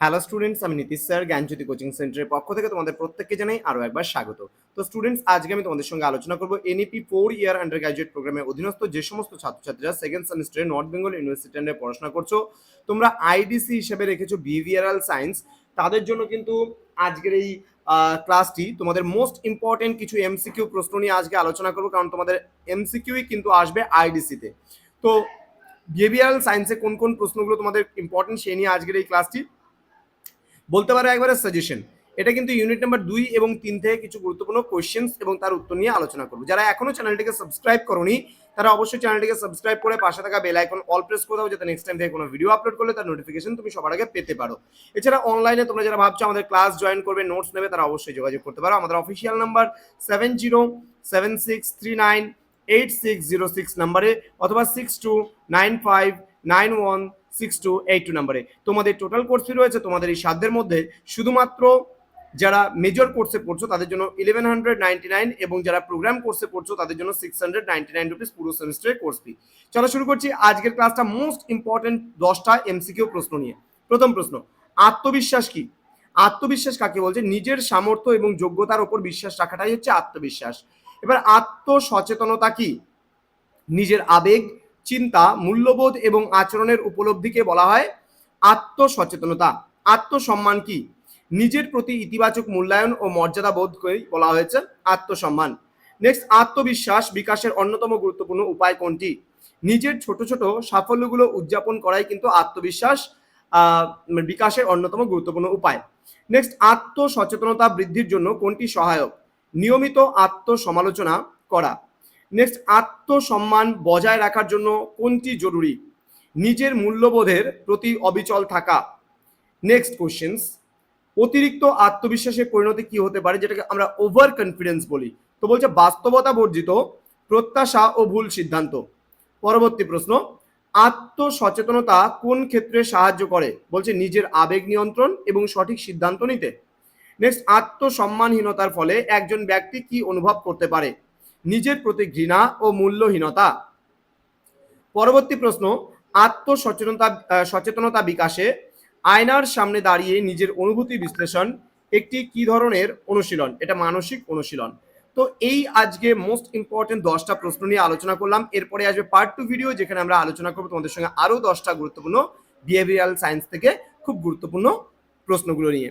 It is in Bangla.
হ্যালো স্টুডেন্টস আমি নীতিশ স্যার, জ্ঞানজ্যোতি কোচিং সেন্টারের পক্ষ থেকে তোমাদের প্রত্যেককে জানাই আরও একবার স্বাগত। তো স্টুডেন্টস আজকে আমি তোমাদের সঙ্গে আলোচনা করব NEP four year undergraduate প্রোগ্রামের অধীনস্থ যে সমস্ত ছাত্রছাত্রীরা সেকেন্ড সেমিস্টারে নর্থ বেঙ্গল ইউনিভার্সিটি আন্ডারে পড়াশোনা করছ, তোমরা আইডিসি হিসেবে রেখেছো বিহেভিয়ারাল সায়েন্স তাদের জন্য কিন্তু আজকের এই ক্লাসটি তোমাদের মোস্ট ইম্পর্টেন্ট কিছু এমসিকিউ প্রশ্ন নিয়ে আজকে আলোচনা করব, কারণ তোমাদের এমসিকিউই কিন্তু আসবে আইডিসিতে তো বিহেভিয়ারাল সায়েন্সে কোন কোন প্রশ্নগুলো তোমাদের ইম্পর্টেন্ট সেই নিয়ে আজকের এই ক্লাসটি বলতে পারো একবারে সাজেশন এটা কিন্তু ইউনিট নাম্বার দুই এবং তিন থেকে কিছু গুরুত্বপূর্ণ কোয়েশ্চেন্স এবং তার উত্তর নিয়ে আলোচনা করব। যারা এখনও চ্যানেলটিকে সাবস্ক্রাইব করনি, তারা অবশ্যই চ্যানেলটিকে সাবস্ক্রাইব করে পাশে থাকা বেল আইকন অল প্রেস করে দাও, যাতে নেক্সট টাইম থেকে কোনো ভিডিও আপলোড করলে তার নোটিফিকেশন তুমি সবার আগে পেতে পারো। এছাড়া অনলাইনে তোমরা যারা ভাবছ আমাদের ক্লাস জয়েন করবে নোটস নেবে, তারা অবশ্যই যোগাযোগ করতে পারো। আমাদের official number seven zero seven six three nine eight six zero six নাম্বারে অথবা six two nine five nine one six two eight two নাম্বারে তোমাদের টোটাল কোর্স ফি রয়েছে তোমাদের এই সাধ্যের মধ্যে। শুধুমাত্র যারা মেজর কোর্সে পড়ছো, তাদের জন্য ইলেভেন হান্ড্রেড নাইনটি নাইন এবং যারা প্রোগ্রাম কোর্সে পড়ছো, তাদের জন্য six hundred ninety nine rupees পুরো সেমিস্টারের কোর্স ফি চলো শুরু করছি আজকের ক্লাসটা মোস্ট ইম্পর্টেন্ট দশটা এমসিকিউ প্রশ্ন নিয়ে। প্রথম প্রশ্ন, আত্মবিশ্বাস কি? আত্মবিশ্বাস কাকে বলছে? নিজের সামর্থ্য এবং যোগ্যতার ওপর বিশ্বাস রাখাটাই হচ্ছে আত্মবিশ্বাস। এবার আত্মসচেতনতা কি? নিজের আবেগ চিন্তা, মূল্যবোধ এবং আচরণের উপলব্ধিকে বলা হয় আত্মসচেতনতা। আত্মসম্মান কি? নিজের প্রতি ইতিবাচক মূল্যায়ন ও মর্যাদা বোধকেই বলা হয়েছে আত্মসম্মান। নেক্সট আত্মবিশ্বাস বিকাশের অন্যতম গুরুত্বপূর্ণ উপায় কোনটি? নিজের ছোট ছোট সাফল্যগুলো উদযাপন করাই কিন্তু আত্মবিশ্বাস বিকাশের অন্যতম গুরুত্বপূর্ণ উপায়। নেক্সট আত্মসচেতনতা বৃদ্ধির জন্য কোনটি সহায়ক? নিয়মিত আত্মসমালোচনা করা। নেক্সট আত্মসম্মান বজায় রাখার জন্য কোনটি জরুরি? নিজের মূল্যবোধের প্রতি অবিচল থাকা। নেক্সট কোশ্চেন্স অতিরিক্ত আত্মবিশ্বাসের পরিণতি কি হতে পারে? যেটাকে আমরা ওভার কনফিডেন্স বলি। তো বলছে বাস্তবতা বর্জিত, প্রত্যাশা ও ভুল সিদ্ধান্ত। পরবর্তী প্রশ্ন, আত্মসচেতনতা কোন ক্ষেত্রে সাহায্য করে? বলছে নিজের আবেগ নিয়ন্ত্রণ এবং সঠিক সিদ্ধান্ত নিতে। নেক্সট আত্মসম্মানহীনতার ফলে একজন ব্যক্তি কি অনুভব করতে পারে? নিজের প্রতি ঘৃণা ও মূল্যহীনতা। পরবর্তী প্রশ্ন, আত্মসচেতনতা সচেতনতা বিকাশে আয়নার সামনে দাঁড়িয়ে নিজের অনুভূতি বিশ্লেষণ একটি কি ধরনের অনুশীলন? এটা মানসিক অনুশীলন। তো এই আজকে মোস্ট ইম্পর্টেন্ট দশটা প্রশ্ন নিয়ে আলোচনা করলাম। এরপরে আসবে পার্ট টু ভিডিও যেখানে আমরা আলোচনা করব তোমাদের সঙ্গে আরও দশটা গুরুত্বপূর্ণ বিহেভিয়ারাল সায়েন্স থেকে খুব গুরুত্বপূর্ণ প্রশ্নগুলো নিয়ে।